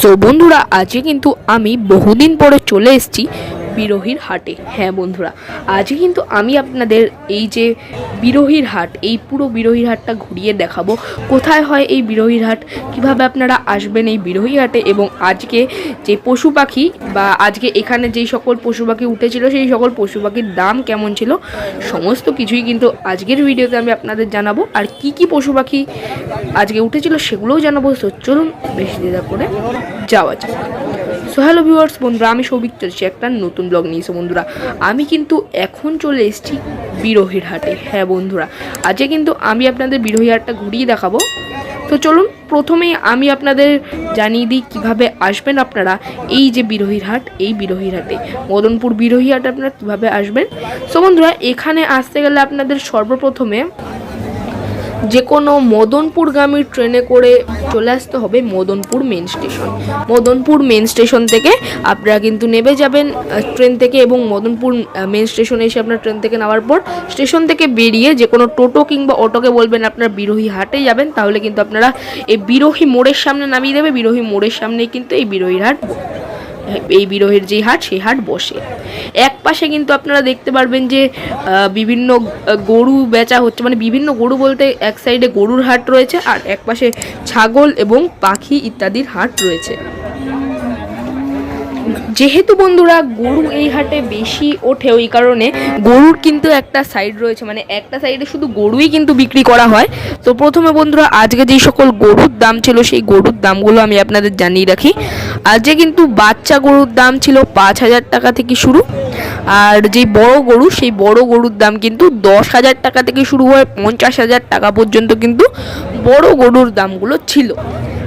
So বন্ধুরা আজকে কিন্তু আমি বহুদিন পরে চলে এসেছি বিরোহীর হাটে। হ্যাঁ বন্ধুরা আজকে কিন্তু আমি আপনাদের এই যে বিরোহীর হাট, এই পুরো বিরোহীর হাটটা ঘুরিয়ে দেখাবো। কোথায় হয় এই বিরোহীর হাট? কীভাবে আপনারা আসবেন এই বিরোহী হাটে? এবং আজকে যে পশু পাখি বা আজকে এখানে যেই সকল পশু পাখি উঠেছিল, সেই সকল পশু পাখির দাম কেমন ছিল, সমস্ত কিছুই কিন্তু আজকের ভিডিওতে আমি আপনাদের জানাব। আর কি কি পশু পাখি আজকে উঠেছিল, সেগুলোও জানাব। তো চলুন বেশি দেরি করে যাওয়া যাক। সো হ্যালো ভিউয়ার্স, বন্ধুরা, আমি সৌভিক চলছি একটা নতুন ব্লগ নিয়েছি বন্ধুরা, আমি কিন্তু এখন চলে এসেছি বিরোহীর হাটে। হ্যাঁ বন্ধুরা, আজকে কিন্তু আমি আপনাদের বিরোহী হাটটা ঘুরিয়ে দেখাবো। তো চলুন, প্রথমেই আমি আপনাদের জানিয়ে দিই কীভাবে আসবেন আপনারা এই যে বিরোহীর হাট, এই বিরোহীর হাটে। মদনপুর বিরোহী হাট আপনারা কীভাবে আসবেন? সো বন্ধুরা, এখানে আসতে গেলে আপনাদের সর্বপ্রথমে যে কোনো মদনপুরগামী ট্রেনে করে চলে আসতে হবে Madanpur main station Madanpur main station থেকে আপনারা কিন্তু নেমে যাবেন ট্রেন থেকে এবং মদনপুর মেন স্টেশনে এসে আপনার ট্রেন থেকে নামার পর স্টেশন থেকে বেরিয়ে যে কোনো টোটো কিংবা অটোকে বলবেন আপনার বিরোহী হাটে যাবেন, তাহলে কিন্তু আপনারা এই বিরোহী মোড়ের সামনে নামিয়ে দেবে। বিরোহী মোড়ের সামনেই কিন্তু এই বিরোহীর হাট। এই বিরোহের যে হাট সেই হাট বসে। এক পাশে কিন্তু আপনারা দেখতে পারবেন যে বিভিন্ন গরু বেচা হচ্ছে। মানে বিভিন্ন গরু বলতে এক সাইডে গরুর হাট রয়েছে আর এক পাশে ছাগল এবং পাখি ইত্যাদির হাট রয়েছে। যেহেতু বন্ধুরা গরু এই হাটে বেশি ওঠে, ওই কারণে গরুর কিন্তু একটা সাইড রয়েছে মানে একটা সাইডে শুধু গরুই কিন্তু বিক্রি করা হয়। তো প্রথমে বন্ধুরা আজকে যেই সকল গরুর দাম ছিল, সেই গরুর দামগুলো আমি আপনাদের জানিয়ে রাখি। আজকে কিন্তু বাচ্চা গরুর দাম ছিল পাঁচ হাজার টাকা থেকে শুরু। আর যেই বড় গরু, সেই বড় গরুর দাম কিন্তু দশ হাজার টাকা থেকে শুরু হয়ে পঞ্চাশ হাজার টাকা পর্যন্ত কিন্তু বড় গরুর দামগুলো ছিল।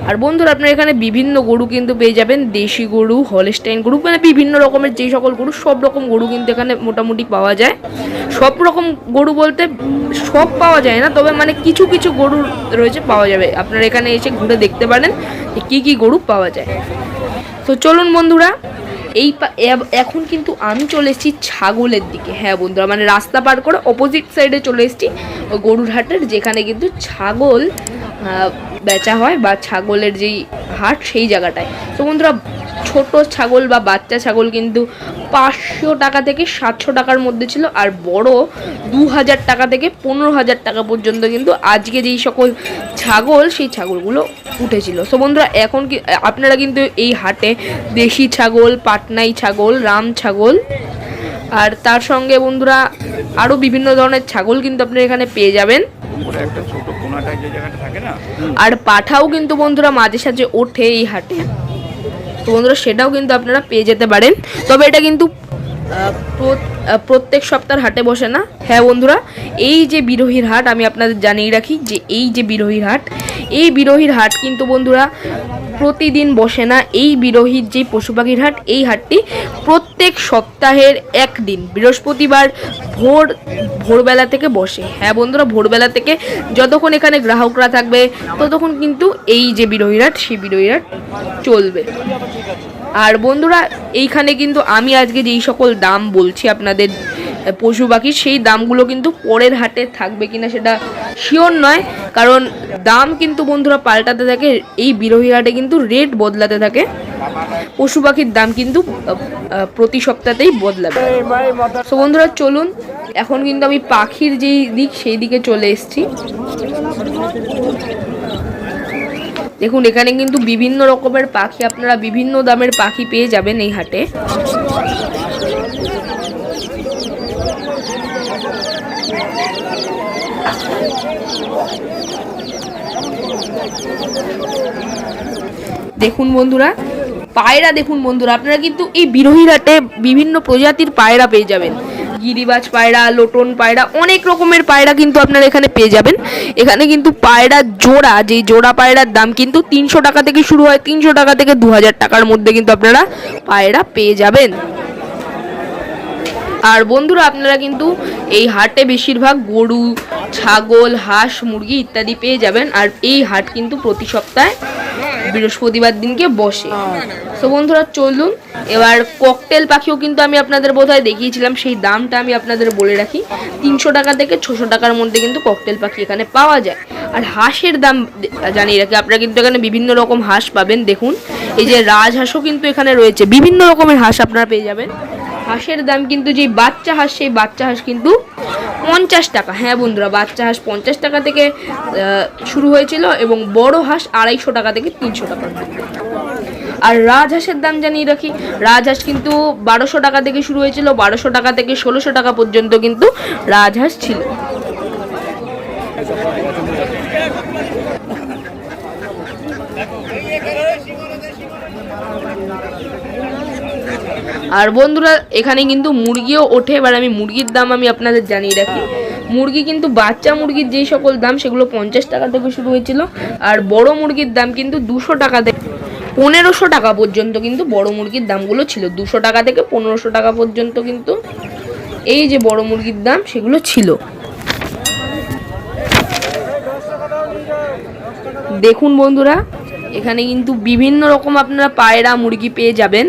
আর বন্ধুরা, আপনারা এখানে বিভিন্ন গরু কিন্তু পেয়ে যাবেন। দেশি গরু, হলস্টাইন গরু মানে বিভিন্ন রকমের যে সকল গরু, সব রকম গরু কিন্তু এখানে মোটামুটি পাওয়া যায়। সব রকম গরু বলতে সব পাওয়া যায় না, তবে মানে কিছু কিছু গরু রয়েছে, পাওয়া যাবে। আপনারা এখানে এসে ঘুরে দেখতে পারেন কী কী গরু পাওয়া যায়। তো চলুন বন্ধুরা, এই এখন কিন্তু আমি চলে এসেছি ছাগলের দিকে। হ্যাঁ বন্ধুরা মানে রাস্তা পার করে অপোজিট সাইডে চলে এসেছি গরুর হাটের, যেখানে কিন্তু ছাগল বেচা হয় বা ছাগলের যেই হাট সেই জায়গাটায়। তো বন্ধুরা, ছোট ছাগল বা বাচ্চা ছাগল কিন্তু পাঁচশো টাকা থেকে সাতশো টাকার মধ্যে ছিল আর বড় দু হাজার টাকা থেকে পনেরো হাজার টাকা পর্যন্ত কিন্তু আজকে যেই সকল ছাগল, সেই ছাগলগুলো উঠেছিল। সো বন্ধুরা, এখন কি, আপনারা কিন্তু এই হাটে দেশি ছাগল, পাটনাই ছাগল, রাম ছাগল, আর তার সঙ্গে বন্ধুরা আরও বিভিন্ন ধরনের ছাগল কিন্তু আপনারা এখানে পেয়ে যাবেন। একটা ছোট কোনাটায় যে জায়গাটা থাকে না? আর পাঠাও কিন্তু বন্ধুরা মাঝে সাঝে ওঠে এই হাটে। তো বন্ধুরা সেটাও কিন্তু আপনারা পেয়ে যেতে পারেন। তবে এটা কিন্তু প্রত্যেক সপ্তাহের হাটে বসে না। হ্যাঁ বন্ধুরা, এই যে বিরোহীর হাট আমি আপনাদের জানিয়ে রাখি যে এই যে বিরোহীর হাট এই বিরোহীর হাট কিন্তু বন্ধুরা প্রতিদিন বসে না। এই বিরোহীর যে পশু পাখির হাট, এই হাটটি প্রত্যেক সপ্তাহের একদিন, বৃহস্পতিবার ভোর, ভোরবেলা থেকে বসে। হ্যাঁ বন্ধুরা, ভোরবেলা থেকে যতক্ষণ এখানে গ্রাহকরা থাকবে, ততক্ষণ কিন্তু এই যে বিরোহী হাট, সেই বিরোহী হাট চলবে। আর বন্ধুরা, এইখানে কিন্তু আমি আজকে যেই সকল দাম বলছি আপনাদের পশু পাখির সেই দামগুলো কিন্তু পরের হাটে থাকবে কিনা সেটা শিওর নয়। কারণ দাম কিন্তু বন্ধুরা পাল্টাতে থাকে, এই বিরোহী হাটে কিন্তু রেট বদলাতে থাকে। পশু পাখির দাম কিন্তু প্রতি সপ্তাহতেই বদলাবে। তো বন্ধুরা, চলুন, এখন কিন্তু আমি পাখির যেই দিক, সেই দিকে চলে এসেছি। দেখুন, এখানে কিন্তু বিভিন্ন রকমের পাখি, আপনারা বিভিন্ন দামের পাখি পেয়ে যাবেন এই হাটে। দেখুন বন্ধুরা, পায়রা দেখুন বন্ধুরা, আপনারা কিন্তু এই বিরোহী হাটে বিভিন্ন প্রজাতির পায়রা পেয়ে যাবেন। গিরিবাজ পায়রা, লোটন পায়রা, অনেক রকমের পায়রা কিন্তু আপনারা এখানে পেয়ে যাবেন। এখানে কিন্তু পায়রা জোড়া, যেই জোড়া পায়রার দাম কিন্তু তিনশো টাকা থেকে শুরু হয়, তিনশো টাকা থেকে দু হাজার টাকার মধ্যে কিন্তু আপনারা পায়রা পেয়ে যাবেন। আর বন্ধুরা, আপনারা কিন্তু এই হাটে বেশিরভাগ গরু, ছাগল, হাঁস, মুরগি ইত্যাদি পেয়ে যাবেন। আর এই হাট কিন্তু প্রতি সপ্তাহে বৃহস্পতিবার দিনকে বসে। তো বন্ধুরা, চলুন, এবার ককটেল পাখিও কিন্তু আমি আপনাদের বোধহয় দেখিয়েছিলাম, সেই দামটা আমি আপনাদের বলে রাখি। তিনশো টাকা থেকে ছশো টাকার মধ্যে কিন্তু ককটেল পাখি এখানে পাওয়া যায়। আর হাঁসের দাম জানিয়ে রাখি, আপনারা কিন্তু এখানে বিভিন্ন রকম হাঁস পাবেন, দেখুন। এই যে রাজহাঁসও কিন্তু এখানে রয়েছে, বিভিন্ন রকমের হাঁস আপনারা পেয়ে যাবেন। হাঁসের দাম কিন্তু যে বাচ্চা হাঁস, সেই বাচ্চা হাঁস কিন্তু পঞ্চাশ টাকা। হ্যাঁ বন্ধুরা, বাচ্চা হাঁস পঞ্চাশ টাকা থেকে শুরু হয়েছিল এবং বড় হাঁস আড়াইশো টাকা থেকে তিনশো টাকা আর রাজহাঁসের দাম জানিয়ে রাখি রাজহাঁস কিন্তু বারোশো টাকা থেকে শুরু হয়েছিল, বারোশো টাকা থেকে ষোলোশো টাকা পর্যন্ত কিন্তু রাজহাঁস ছিল। আর বন্ধুরা, এখানে কিন্তু মুরগিও ওঠে। এবার আমি মুরগির দাম আমি আপনাদের জানিয়ে রাখি। মুরগি কিন্তু বাচ্চা মুরগির যেই সকল দাম, সেগুলো পঞ্চাশ টাকা থেকে শুরু হয়েছিল। আর বড় মুরগির দাম কিন্তু দুশো টাকা থেকে পনেরোশো টাকা পর্যন্ত কিন্তু বড় মুরগির দামগুলো ছিল। দুশো টাকা থেকে পনেরোশো টাকা পর্যন্ত কিন্তু এই যে বড় মুরগির দাম, সেগুলো ছিল। দেখুন বন্ধুরা, এখানে কিন্তু বিভিন্ন রকম আপনারা পায়রা মুরগি পেয়ে যাবেন।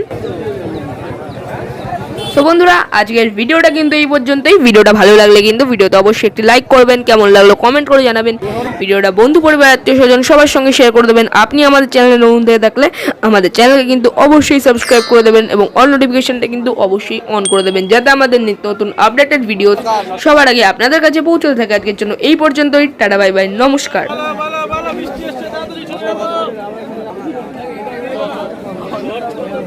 তো বন্ধুরা, আজকের ভিডিওটা কিন্তু এই পর্যন্তই। ভিডিওটা ভালো লাগলে কিন্তু ভিডিওতে অবশ্যই একটি লাইক করবেন, কেমন লাগল কমেন্ট করে জানাবেন। ভিডিওটা বন্ধু পরিবার, আত্মীয় স্বজন, সবার সঙ্গে শেয়ার করে দেবেন। আপনি আমাদের চ্যানেলে নতুন হয়ে থাকলে আমাদের চ্যানেলকে কিন্তু অবশ্যই সাবস্ক্রাইব করে দেবেন এবং অল নোটিফিকেশনটা কিন্তু অবশ্যই অন করে দেবেন, যাতে আমাদের নিত্য নতুন আপডেটেড ভিডিও সবার আগে আপনাদের কাছে পৌঁছতে থাকে। আজকের জন্য এই পর্যন্তই। টাটা বাই বাই নমস্কার।